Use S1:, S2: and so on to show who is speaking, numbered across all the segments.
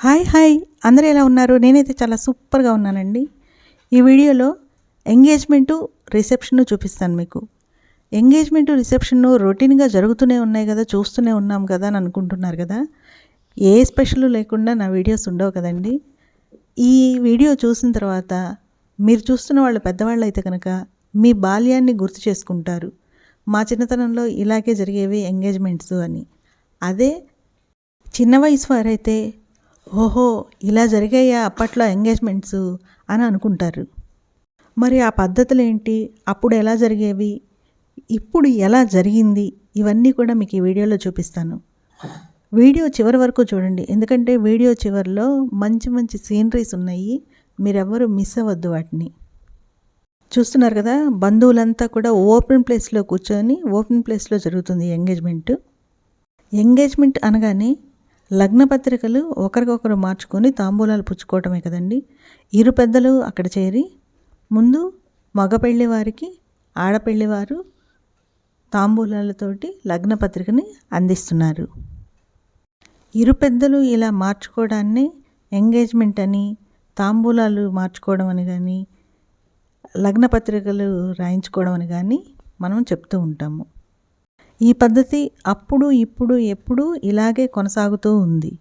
S1: Hi hi. అందరూ ఎలా ఉన్నారు? నేనైతే చాలా సూపర్గా ఉన్నానండి. ఈ వీడియోలో ఎంగేజ్మెంటు రిసెప్షన్ చూపిస్తాను మీకు. ఎంగేజ్మెంట్ రిసెప్షన్ రొటీన్గా జరుగుతూనే ఉన్నాయి కదా చూస్తూనే ఉన్నాం కదా అని అనుకుంటున్నారు కదా. ఏ స్పెషల్ లేకుండా నా వీడియోస్ ఉండవు కదండి. ఈ వీడియో చూసిన తర్వాత మీరు చూస్తున్న వాళ్ళు పెద్దవాళ్ళు అయితే కనుక మీ బాల్యాన్ని గుర్తు చేసుకుంటారు. మా చిన్నతనంలో ఇలాగే జరిగేవి ఎంగేజ్మెంట్స్ అని. అదే చిన్న వయసు వారైతే ఓహో ఇలా జరిగాయా అప్పట్లో ఎంగేజ్మెంట్స్? అని అనుకుంటారు. మరి ఆ పద్ధతులు ఏంటి అప్పుడు ఎలా జరిగేవి? ఇప్పుడు ఎలా జరిగింది? ఇవన్నీ కూడా మీకు ఈ వీడియోలో చూపిస్తాను. వీడియో చివరి వరకు చూడండి. ఎందుకంటే వీడియో చివరిలో మంచి మంచి సీనరీస్ ఉన్నాయి. మీరెవ్వరూ మిస్ అవ్వద్దు వాటిని. చూస్తున్నారు కదా బంధువులంతా కూడా ఓపెన్ ప్లేస్లో కూర్చొని ఓపెన్ ప్లేస్లో జరుగుతుంది ఎంగేజ్మెంట్. ఎంగేజ్మెంట్ అనగానే లగ్న పత్రికలు ఒకరికొకరు మార్చుకొని తాంబూలాలు పుచ్చుకోవటమే కదండి. ఇరు పెద్దలు అక్కడ చేరి ముందు మగ పెళ్ళి వారికి ఆడపెళ్ళి వారు తాంబూలాలతోటి లగ్న పత్రికని అందిస్తున్నారు. ఇరు పెద్దలు ఇలా మార్చుకోవడాన్ని ఎంగేజ్మెంట్ అని తాంబూలాలు మార్చుకోవడం అని కానీ లగ్న పత్రికలు రాయించుకోవడం అని కానీ మనం చెప్తూ ఉంటాము. ఈ పద్ధతి అప్పుడు ఇప్పుడు ఎప్పుడు ఇలాగే కొనసాగుతూ ఉంది.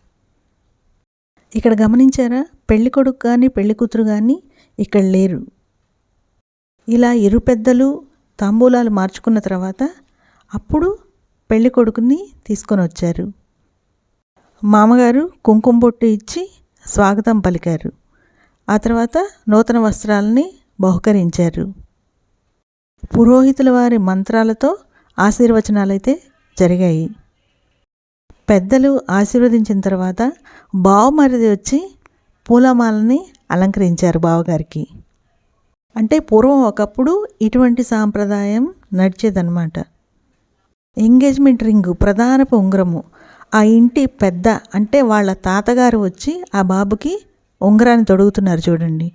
S1: ఇక్కడ గమనించారా? పెళ్ళి కొడుకు కానీ పెళ్ళి కూతురు కానీ ఇక్కడ లేరు. ఇలా ఇరు పెద్దలు తాంబూలాలు మార్చుకున్న తర్వాత అప్పుడు పెళ్ళి కొడుకుని తీసుకొని వచ్చారు. మామగారు కుంకుమ బొట్టు ఇచ్చి స్వాగతం పలికారు. ఆ తర్వాత నూతన వస్త్రాలని బహుకరించారు. పురోహితుల వారి మంత్రాలతో ఆశీర్వచనాలైతే జరిగాయి. పెద్దలు ఆశీర్వదించిన తర్వాత బావమరిది వచ్చి పూలమాలని అలంకరించారు బావగారికి. అంటే పూర్వం ఒకప్పుడు ఇటువంటి సాంప్రదాయం నడిచేదన్నమాట. Engagement ring ప్రధానపు ఉంగరము. ఆ ఇంటి పెద్ద అంటే వాళ్ళ తాతగారు వచ్చి ఆ బాబుకి ఉంగరాన్ని తొడుగుతున్నారు చూడండి.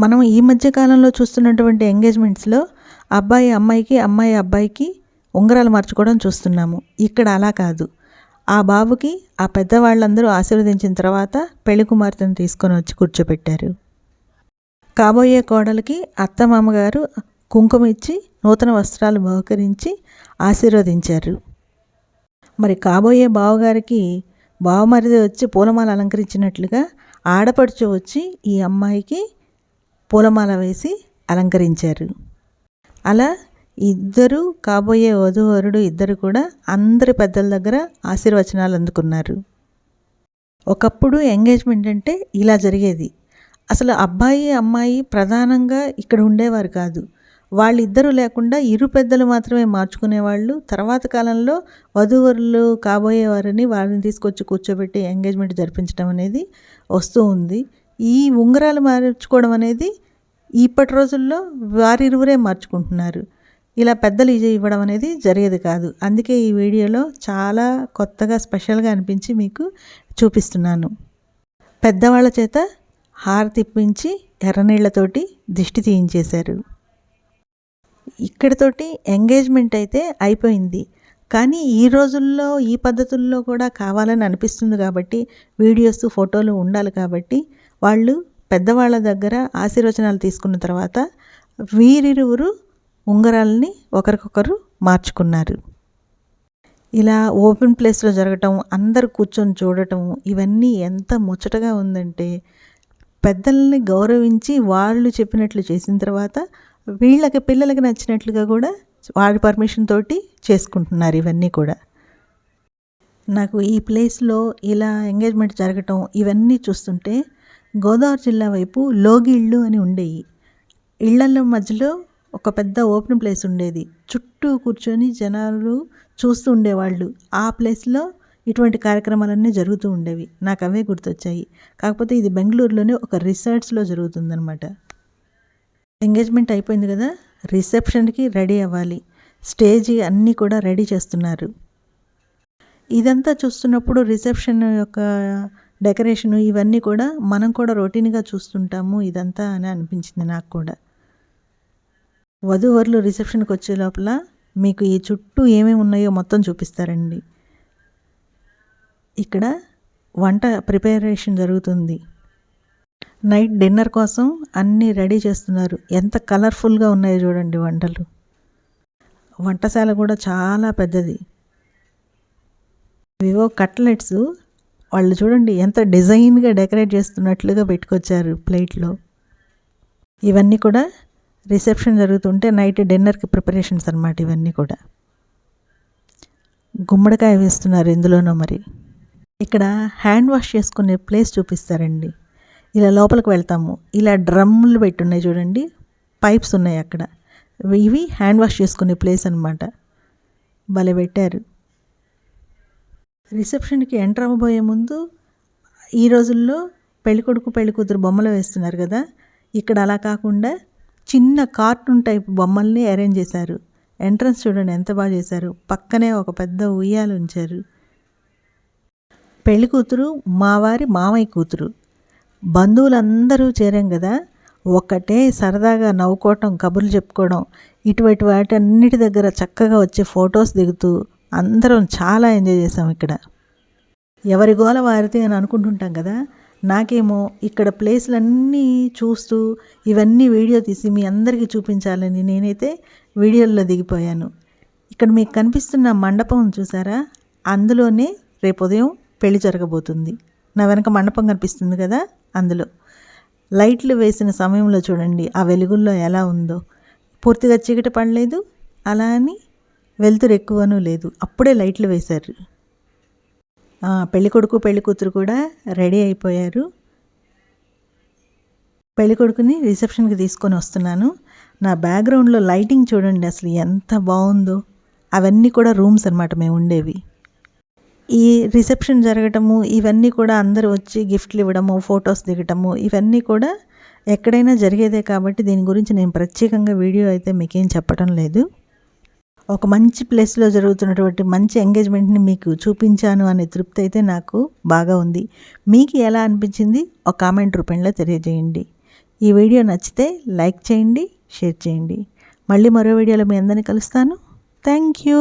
S1: మనం ఈ మధ్య కాలంలో చూస్తున్నటువంటి ఎంగేజ్మెంట్స్లో అబ్బాయి అమ్మాయికి అమ్మాయి అబ్బాయికి ఉంగరాలు మార్చుకోవడం చూస్తున్నాము. ఇక్కడ అలా కాదు. ఆ బాబుకి ఆ పెద్దవాళ్ళందరూ ఆశీర్వదించిన తర్వాత పెళ్ళి కుమార్తెను తీసుకొని వచ్చి కూర్చోబెట్టారు కాబోయే కోడలికి అత్తమామగారు కుంకుమ ఇచ్చి నూతన వస్త్రాలు బహుకరించి ఆశీర్వదించారు. మరి కాబోయే బావగారికి బావమరిది వచ్చి పూలమాల అలంకరించినట్లుగా ఆడపడుచు వచ్చి ఈ అమ్మాయికి పూలమాల వేసి అలంకరించారు. అలా ఇద్దరు కాబోయే వధూవరుడు ఇద్దరు కూడా అందరి పెద్దల దగ్గర ఆశీర్వచనాలు అందుకున్నారు. ఒకప్పుడు ఎంగేజ్మెంట్ అంటే ఇలా జరిగేది. అసలు అబ్బాయి అమ్మాయి ప్రధానంగా ఇక్కడ ఉండేవారు కాదు. వాళ్ళిద్దరూ లేకుండా ఇరు పెద్దలు మాత్రమే మార్చుకునేవాళ్ళు. తర్వాత కాలంలో వధూవరులు కాబోయేవారని వారిని తీసుకొచ్చి కూర్చోబెట్టి ఎంగేజ్మెంట్ జరిపించడం అనేది వస్తూ ఉంది. ఈ ఉంగరాలు మార్చుకోవడం అనేది ఇప్పటి రోజుల్లో వారిరువురే మార్చుకుంటున్నారు. ఇలా పెద్దలు ఇది ఇవ్వడం అనేది జరిగేది కాదు. అందుకే ఈ వీడియోలో చాలా కొత్తగా స్పెషల్గా అనిపించి మీకు చూపిస్తున్నాను. పెద్దవాళ్ళ చేత హారతిప్పించి ఎర్రనీళ్ళతోటి దిష్టి తీయించేశారు. ఇక్కడితోటి ఎంగేజ్మెంట్ అయితే అయిపోయింది. కానీ ఈ రోజుల్లో ఈ పద్ధతుల్లో కూడా కావాలని అనిపిస్తుంది కాబట్టి వీడియోస్ ఫోటోలు ఉండాలి కాబట్టి వాళ్ళు పెద్దవాళ్ళ దగ్గర ఆశీర్వచనాలు తీసుకున్న తర్వాత వీరిరువురు ఉంగరాలని ఒకరికొకరు మార్చుకున్నారు. ఇలా ఓపెన్ ప్లేస్లో జరగటం అందరు కూర్చొని చూడటం ఇవన్నీ ఎంత ముచ్చటగా ఉందంటే పెద్దల్ని గౌరవించి వాళ్ళు చెప్పినట్లు చేసిన తర్వాత వీళ్ళకి పిల్లలకి నచ్చినట్లుగా కూడా వాళ్ళ పర్మిషన్ తోటి చేసుకుంటున్నారు ఇవన్నీ కూడా. నాకు ఈ ప్లేస్లో ఇలా ఎంగేజ్మెంట్ జరగటం ఇవన్నీ చూస్తుంటే గోదావరి జిల్లా వైపు లోగిళ్ళు అని ఉండేవి ఇళ్ళ మధ్యలో ఒక పెద్ద ఓపెన్ ప్లేస్ ఉండేది. చుట్టూ కూర్చొని జనాలు చూస్తూ ఉండేవాళ్ళు. ఆ ప్లేస్లో ఇటువంటి కార్యక్రమాలన్నీ జరుగుతూ ఉండేవి. నాకు అవే గుర్తొచ్చాయి. కాకపోతే ఇది బెంగళూరులోనే ఒక రిసార్ట్స్లో జరుగుతుందనమాట ఎంగేజ్మెంట్ అయిపోయింది కదా రిసెప్షన్కి రెడీ అవ్వాలి. స్టేజ్ అన్నీ కూడా రెడీ చేస్తున్నారు. ఇదంతా చూస్తున్నప్పుడు రిసెప్షన్ యొక్క డెకరేషన్ ఇవన్నీ కూడా మనం కూడా రొటీన్గా చూస్తుంటాము ఇదంతా అని అనిపించింది నాకు కూడా. వధూవరులు రిసెప్షన్కి వచ్చే లోపల మీకు ఈ చుట్టూ ఏమేమి ఉన్నాయో మొత్తం చూపిస్తారండి. ఇక్కడ వంట ప్రిపరేషన్ జరుగుతుంది. నైట్ డిన్నర్ కోసం అన్నీ రెడీ చేస్తున్నారు. ఎంత కలర్ఫుల్గా ఉన్నాయో చూడండి వంటలు. వంటశాల కూడా చాలా పెద్దది. వివో కట్లెట్స్ వాళ్ళు చూడండి ఎంత డిజైన్గా డెకరేట్ చేస్తున్నట్లుగా పెట్టుకొచ్చారు ప్లేట్లో. ఇవన్నీ కూడా రిసెప్షన్ జరుగుతుంటే నైట్ డిన్నర్కి ప్రిపరేషన్స్ అనమాట ఇవన్నీ కూడా. గుమ్మడికాయ వేస్తున్నారు ఇందులోనూ మరి. ఇక్కడ హ్యాండ్ వాష్ చేసుకునే ప్లేస్ చూపిస్తారండి. ఇలా లోపలికి వెళ్తాము. ఇలా డ్రమ్ములు పెట్టున్నాయి చూడండి. పైప్స్ ఉన్నాయి అక్కడ. ఇవి హ్యాండ్ వాష్ చేసుకునే ప్లేస్ అనమాట భలే పెట్టారు. రిసెప్షన్కి ఎంటర్ అవ్వబోయే ముందు ఈ రోజుల్లో పెళ్ళికొడుకు పెళ్ళికూతురు బొమ్మలు వేస్తున్నారు కదా. ఇక్కడ అలా కాకుండా చిన్న కార్టూన్ టైప్ బొమ్మల్ని అరేంజ్ చేశారు. ఎంట్రన్స్ చూడండి ఎంత బాగా చేశారు. పక్కనే ఒక పెద్ద ఉయ్యాలు ఉంచారు. పెళ్ళి కూతురు మావారి మామయ్య కూతురు. బంధువులందరూ చేరాం కదా. ఒక్కటే సరదాగా నవ్వుకోవటం కబుర్లు చెప్పుకోవడం ఇటువంటి వాటి అన్నిటి దగ్గర చక్కగా వచ్చే ఫొటోస్ దిగుతూ అందరం చాలా ఎంజాయ్ చేసాం ఇక్కడ. ఎవరి గోల వారితే అని అనుకుంటుంటాం కదా. నాకేమో ఇక్కడ ప్లేస్లన్నీ చూస్తూ ఇవన్నీ వీడియో తీసి మీ అందరికీ చూపించాలని నేనైతే వీడియోల్లో దిగిపోయాను. ఇక్కడ మీకు కనిపిస్తున్న మండపం చూసారా? అందులోనే రేపు ఉదయం పెళ్ళి జరగబోతుంది. నా వెనక మండపం కనిపిస్తుంది కదా? అందులో. లైట్లు వేసిన సమయంలో చూడండి ఆ వెలుగుల్లో ఎలా ఉందో. పూర్తిగా చీకటి పడలేదు అలా అని వెలుతురు ఎక్కువనూ లేదు. అప్పుడే లైట్లు వేశారు. పెళ్ళికొడుకు పెళ్ళికూతురు కూడా రెడీ అయిపోయారు. పెళ్ళికొడుకుని రిసెప్షన్కి తీసుకొని వస్తున్నాను. నా బ్యాక్గ్రౌండ్లో లైటింగ్ చూడండి అసలు ఎంత బాగుందో. అవన్నీ కూడా రూమ్స్ అనమాట మేము ఉండేవి. ఈ రిసెప్షన్ జరగటము ఇవన్నీ కూడా అందరూ వచ్చి గిఫ్ట్లు ఇవ్వడము ఫొటోస్ దిగటము ఇవన్నీ కూడా ఎక్కడైనా జరిగేదే కాబట్టి దీని గురించి నేను ప్రత్యేకంగా వీడియో అయితే మీకేం చెప్పడం లేదు. ఒక మంచి ప్లేస్లో జరుగుతున్నటువంటి మంచి ఎంగేజ్మెంట్ని మీకు చూపించాను అనే తృప్తి అయితే నాకు బాగా ఉంది. మీకు ఎలా అనిపించింది? ఒక కామెంట్ రూపంలో తెలియజేయండి. ఈ వీడియో నచ్చితే లైక్ చేయండి షేర్ చేయండి. మళ్ళీ మరో వీడియోలో మీ అందరినీ కలుస్తాను. Thank you